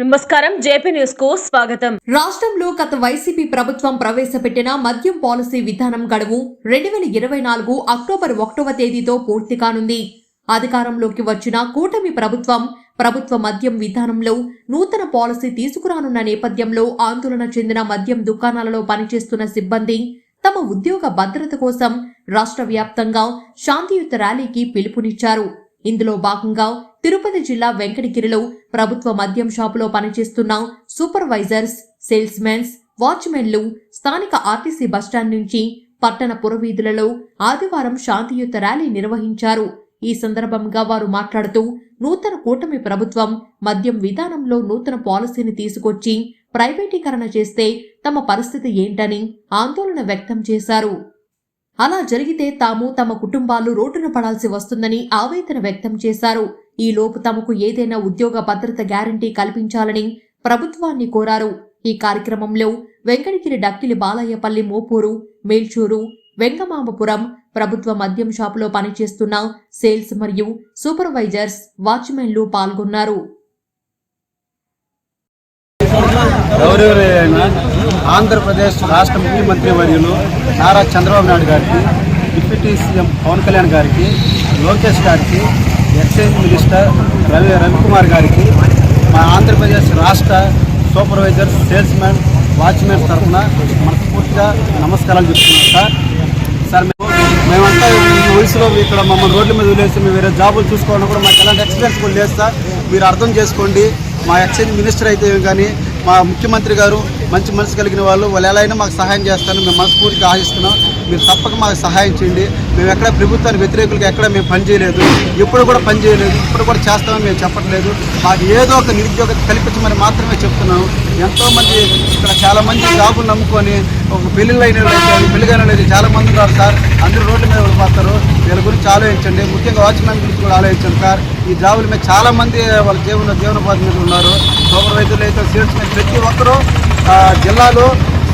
నమస్కారం జేపీ న్యూస్కు స్వాగతం. రాష్ట్రంలో గత వైసీపీ ప్రభుత్వం ప్రవేశపెట్టిన మద్యం పాలసీ విధానం గడువు రెండు వేల ఇరవై నాలుగు అక్టోబర్ ఒకటవ తేదీతో పూర్తి కానుంది. అధికారంలోకి వచ్చిన కూటమి ప్రభుత్వం ప్రభుత్వ మద్యం విధానంలో నూతన పాలసీ తీసుకురానున్న నేపథ్యంలో ఆందోళన చెందిన మద్యం దుకాణాలలో పనిచేస్తున్న సిబ్బంది తమ ఉద్యోగ భద్రత కోసం రాష్ట్ర వ్యాప్తంగా శాంతియుత ర్యాలీకి పిలుపునిచ్చారు. ఇందులో భాగంగా తిరుపతి జిల్లా వెంకటగిరిలో ప్రభుత్వ మద్యం షాపులో పనిచేస్తున్న సూపర్వైజర్స్ సేల్స్మెన్స్ వాచ్మెన్లు స్థానిక ఆర్టీసీ బస్టాండ్ నుంచి పట్టణ పురవీధులలో ఆదివారం శాంతియుత ర్యాలీ నిర్వహించారు. ఈ సందర్భంగా వారు మాట్లాడుతూ నూతన కూటమి ప్రభుత్వం మద్యం విధానంలో నూతన పాలసీని తీసుకొచ్చి ప్రైవేటీకరణ చేస్తే తమ పరిస్థితి ఏంటని ఆందోళన వ్యక్తం చేశారు. అలా జరిగితే తాము తమ కుటుంబాలు రోడ్డున పడాల్సి వస్తుందని ఆవేదన వ్యక్తం చేశారు. ఈ లోపు తమకు ఏదైనా ఉద్యోగ భద్రత గ్యారంటీ కల్పించాలని ప్రభుత్వాన్ని కోరారు. ఈ కార్యక్రమంలో వెంకటగిరి డక్కిలి బాలయ్యపల్లి మోపూరు మేల్చూరు వెంగమామపురం ప్రభుత్వ మద్యం షాపులో పనిచేస్తున్న సేల్స్ మరియు సూపర్వైజర్స్ వాచ్మెన్లు పాల్గొన్నారు. ఆంధ్రప్రదేశ్ రాష్ట్ర ముఖ్యమంత్రి వర్యులు నారా చంద్రబాబు నాయుడు గారికి డిప్యూటీ సీఎం పవన్ కళ్యాణ్ గారికి లోకేష్ గారికి ఎక్సైజ్ మినిస్టర్ రవి రవికుమార్ గారికి మా ఆంధ్రప్రదేశ్ రాష్ట్ర సూపర్వైజర్ సేల్స్మెన్ వాచ్మెన్ తరఫున మనస్ఫూర్తిగా నమస్కారాలు చెప్తున్నాం సార్. సార్ మేము మేమంతా ఈ వయసులో ఇక్కడ మమ్మల్ని రోడ్ల మీద వదిలేసి మేము వేరే జాబులు చూసుకోవడం కూడా మాకు ఎలాంటి ఎక్స్పీరియన్స్ కూడా లేదు సార్. మీరు అర్థం చేసుకోండి. మా ఎక్సైజ్ మినిస్టర్ అయితే కానీ మా ముఖ్యమంత్రి గారు మంచి మనసు కలిగిన వాళ్ళు వాళ్ళు ఎలా అయినా మాకు సహాయం చేస్తాను మేము మనస్ఫూర్తిగా ఆశిస్తున్నాం. మీరు తప్పక మాకు సహాయం చేయండి. మేము ఎక్కడ ప్రభుత్వానికి వ్యతిరేకులకు ఎక్కడ మేము పని చేయలేదు. ఎప్పుడు కూడా పని చేయలేదు. ఇప్పుడు కూడా చేస్తామని మేము చెప్పట్లేదు. మాకు ఏదో ఒక నిరుద్యోగ కల్పించమని మాత్రమే చెప్తున్నాం ఎంతోమంది ఇక్కడ చాలామంది జాబులు నమ్ముకొని ఒక పెళ్ళిళ్ళు అయిన వాళ్ళు అయితే, పెళ్ళి కాని చాలా మంది ఉన్నారు సార్. అందరూ రోడ్ల మీద పడిపోతారు వీళ్ళ గురించి ఆలోచించండి. ముఖ్యంగా వాచ్మెన్ గురించి కూడా ఆలోచించండి సార్. ఈ జాబుల మీద చాలామంది వాళ్ళ జీవన జీవనోపాధి మీద ఉన్నారు. సూపర్వైజర్లు అయితే సేల్స్ మీద ప్రతి ఒక్కరూ జిల్లాలో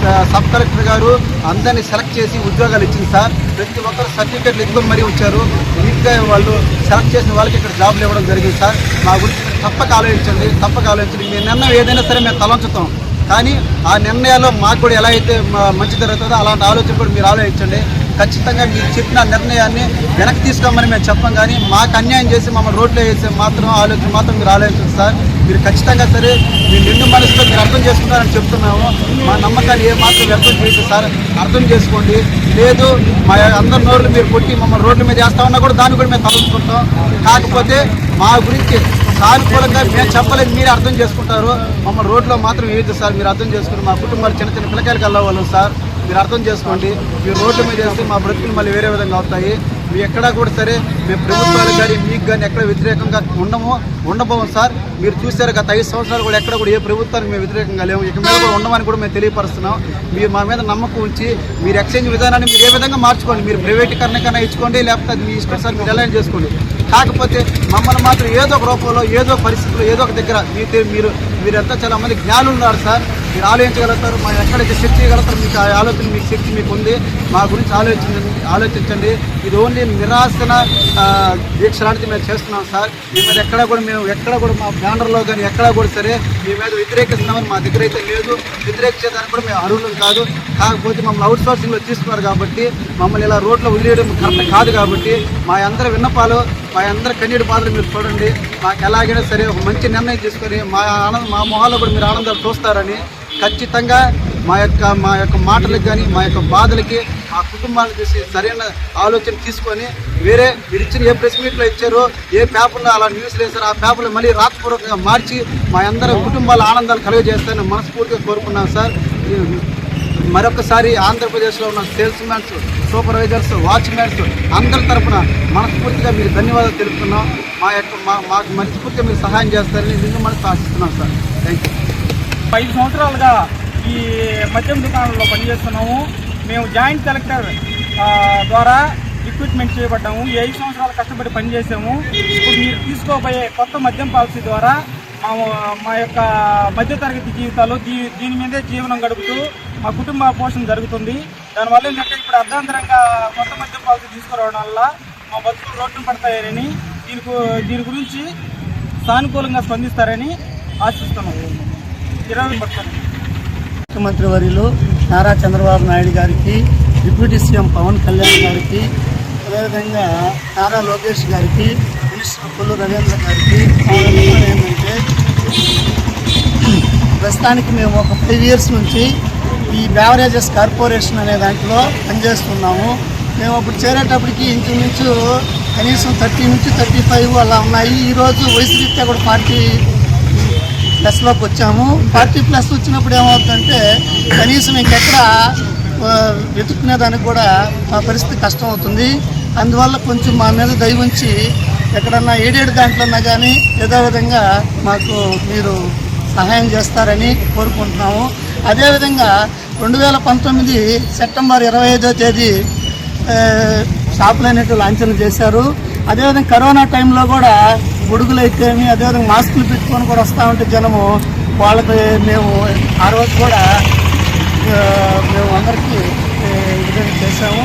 సబ్ కలెక్టర్ గారు అందరినీ సెలెక్ట్ చేసి ఉద్యోగాలు ఇచ్చింది సార్. ప్రతి ఒక్కరు సర్టిఫికెట్లు ఎత్తుకొని మరీ వచ్చారు. ఇంకా వాళ్ళు సెలెక్ట్ చేసిన వాళ్ళకి ఇక్కడ జాబ్లు ఇవ్వడం జరిగింది సార్. మా గురించి తప్పక ఆలోచించండి తప్పక ఆలోచించండి. మీ నిర్ణయం ఏదైనా సరే మేము తలంచుతాం. కానీ ఆ నిర్ణయాల్లో మాకు కూడా ఎలా అయితే మా- మంచి జరుగుతుందో అలాంటి ఆలోచన కూడా మీరు ఆలోచించండి. ఖచ్చితంగా మీరు చెప్పిన నిర్ణయాన్ని వెనక్కి తీసుకోమని మేము చెప్పం. కానీ మాకు అన్యాయం చేసి మమ్మల్ని రోడ్లో వేసే మాత్రం ఆలోచన మాత్రం మీరు ఆలోచించండి సార్. మీరు ఖచ్చితంగా సరే మీ నిండు మనసులో మీరు అర్థం చేసుకుంటారని చెప్తున్నాము. మా నమ్మకాన్ని ఏ మాత్రం వ్యక్తం చేయదు సార్. అర్థం చేసుకోండి. లేదు మా అందరి నోర్లు మీరు కొట్టి మమ్మల్ని రోడ్ల మీద వేస్తామన్నా కూడా దాన్ని కూడా మేము తలుచుకుంటాం. కాకపోతే మా గురించి సానుకూలంగా మేము చెప్పలేదు మీరు అర్థం చేసుకుంటారు. మమ్మల్ని రోడ్లో మాత్రం వేయద్దు సార్. మీరు అర్థం చేసుకుని మా కుటుంబాలు చిన్న చిన్న పిల్లకాయలు కలవాలి సార్. మీరు అర్థం చేసుకోండి. మీరు రోడ్ల మీద వేస్తే మా బ్రతుకులు మళ్ళీ వేరే విధంగా అవుతాయి. మీ ఎక్కడా కూడా సరే మేము ప్రభుత్వాలు కానీ మీకు కానీ ఎక్కడ వ్యతిరేకంగా ఉండము ఉండబోము సార్. మీరు చూశారు గత ఐదు సంవత్సరాలు కూడా ఎక్కడ కూడా ఏ ప్రభుత్వానికి మేము వ్యతిరేకంగా లేము. ఇక మీద కూడా ఉండమని కూడా మేము తెలియపరుస్తున్నాం. మీరు మా మీద నమ్మకం ఉంచి మీరు ఎక్స్చేంజ్ విధానాన్ని మీరు ఏ విధంగా మార్చుకోండి. మీరు ప్రైవేటీకరణ కన్నా ఇచ్చుకోండి లేకపోతే మీ ఇష్టం సార్ మీరు ఎలా చేసుకోండి. కాకపోతే మమ్మల్ని మాత్రం ఏదో ఒక రూపంలో ఏదో ఒక పరిస్థితిలో ఏదో ఒక దగ్గర మీరు మీరు మీరంతా చాలా మంది జ్ఞానులు ఉన్నారు సార్. మీరు ఆలోచించగలుగుతారు మా ఎక్కడైతే శక్తి చేయగలుగుతారు మీకు ఆ ఆలోచన మీకు శక్తి మీకు ఉంది. మా గురించి ఆలోచించండి ఆలోచించండి. ఇది ఓన్లీ నిరాశన దీక్ష లాంటిది మేము చేస్తున్నాం సార్. మీ మీద ఎక్కడ కూడా మేము ఎక్కడ కూడా మా బ్యానర్లో కానీ ఎక్కడ కూడా సరే మీ మీద వ్యతిరేకిస్తున్నామని మా దగ్గర అయితే లేదు. వ్యతిరేకించేదానికి కూడా మేము అర్హులు కాదు. కాకపోతే మమ్మల్ని అవుట్ సోర్సింగ్లో తీసుకున్నారు కాబట్టి మమ్మల్ని ఇలా రోడ్లో వదిలేయడం కరెక్ట్ కాదు కాబట్టి మా అందరి విన్నపాలు మా అందరి కన్నీటి పాత్ర మీరు చూడండి. మాకు ఎలాగైనా సరే ఒక మంచి నిర్ణయం తీసుకొని మా ఆనందం మా మొహాల్లో కూడా మీరు ఆనందాలు చూస్తారని ఖచ్చితంగా మా యొక్క మా యొక్క మాటలకు కానీ మా యొక్క బాధలకి మా కుటుంబాన్ని చూసి సరైన ఆలోచన తీసుకొని వేరే మీరు ఇచ్చిన ఏ ప్రెస్ మీట్లో ఇచ్చారో ఏ పేపర్లో అలా న్యూస్లు వేశారో ఆ పేపర్లు మళ్ళీ రాతపూర్వకంగా మార్చి మా అందరి కుటుంబాల ఆనందాలు కలుగజేస్తారని మనస్ఫూర్తిగా కోరుకున్నాను సార్. మరొకసారి ఆంధ్రప్రదేశ్లో ఉన్న సేల్స్ మ్యాన్స్ సూపర్వైజర్స్ వాచ్మెన్స్ అందరి తరపున మనస్ఫూర్తిగా మీకు ధన్యవాదాలు తెలుపుతున్నాం. మా యొక్క మా మాకు మనస్ఫూర్తిగా మీరు సహాయం చేస్తారని నిన్ను మనసు ఆశిస్తున్నాం సార్. థ్యాంక్ యూ ఐదు సంవత్సరాలుగా ఈ మద్యం దుకాణంలో పనిచేస్తున్నాము. మేము జాయింట్ కలెక్టర్ ద్వారా రిక్రూట్మెంట్ చేయబడ్డాము. ఏడు ఐదు సంవత్సరాలు కష్టపడి పనిచేసాము ఇప్పుడు మీరు తీసుకోబోయే కొత్త మద్యం పాలసీ ద్వారా మా మా యొక్క మధ్యతరగతి జీవితాలు దీ దీని మీదే జీవనం గడుపుతూ మా కుటుంబ పోషణ జరుగుతుంది. దానివల్ల ఏంటంటే ఇప్పుడు అర్ధాంతరంగా కొత్త మద్యం పాలసీ తీసుకురావడం వల్ల మా బతుకులు రోడ్డు పడతాయని దీనికి దీని గురించి సానుకూలంగా స్పందిస్తారని ఆశిస్తున్నాము. ముఖ్యమంత్రి వరిలో నారా చంద్రబాబు నాయుడు గారికి డిప్యూటీ సీఎం పవన్ కళ్యాణ్ గారికి అదేవిధంగా నారా లోకేష్ గారికి మినిస్టర్ కొల్లు రవీంద్ర గారికి ఏంటంటే ప్రస్తుతానికి మేము ఒక ఫైవ్ ఇయర్స్ నుంచి ఈ బ్యావరేజెస్ కార్పొరేషన్ అనే దాంట్లో పనిచేస్తున్నాము. మేము అప్పుడు చేరేటప్పటికి ఇంచుమించు కనీసం థర్టీ నుంచి థర్టీ ఫైవ్ అలా ఉన్నాయి. ఈరోజు వయసు రీత్యా కూడా పార్టీ ప్లస్లోకి వచ్చాము. పార్టీ ప్లస్ వచ్చినప్పుడు ఏమవుతుందంటే కనీసం ఇంకెక్కడ వెతుక్కునే దానికి కూడా మా పరిస్థితి కష్టం అవుతుంది. అందువల్ల కొంచెం మా మీద దయ ఉంచి ఎక్కడన్నా ఏడేడు దాంట్లోన్నా కానీ ఏదో విధంగా మాకు మీరు సహాయం చేస్తారని కోరుకుంటున్నాము. అదేవిధంగా రెండు వేల పంతొమ్మిది సెప్టెంబర్ ఇరవై ఐదో తేదీ షాపులు అనేవి లాంఛనం చేశారు. అదేవిధంగా కరోనా టైంలో కూడా గొడుగులు అయితేమి అదేవిధంగా మాస్కులు పెట్టుకొని కూడా వస్తూ ఉంటే జనము వాళ్ళకి మేము ఆ రోజు కూడా మేము అందరికీ ఆ, విధంగా చేశాము.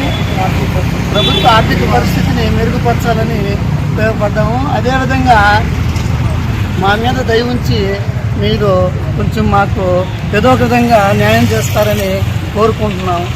ప్రభుత్వ ఆర్థిక పరిస్థితిని మెరుగుపరచాలని ఉపయోగపడ్డాము. అదేవిధంగా మా మీద దయ ఉంచి మీరు కొంచెం మాకు ఏదో ఒక విధంగా న్యాయం చేస్తారని కోరుకుంటున్నాము.